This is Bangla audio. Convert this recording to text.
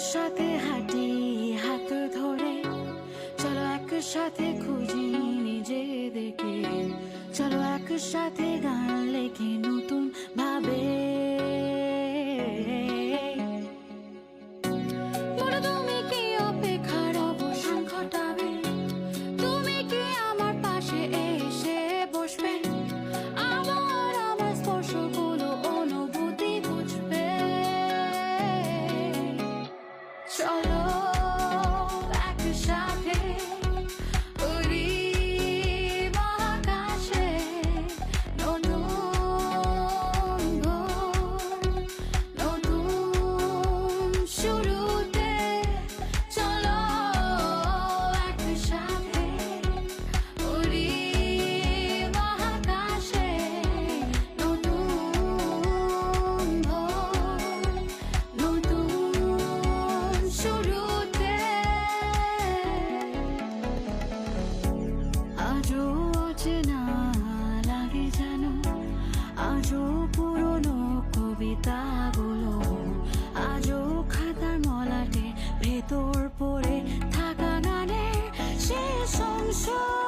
একসাথে হাঁটি হাত ধরে। চলো একসাথে খুঁজি নিজেদেরকে। চলো একসাথে গান লেখে নতুন ভাবে sunshine.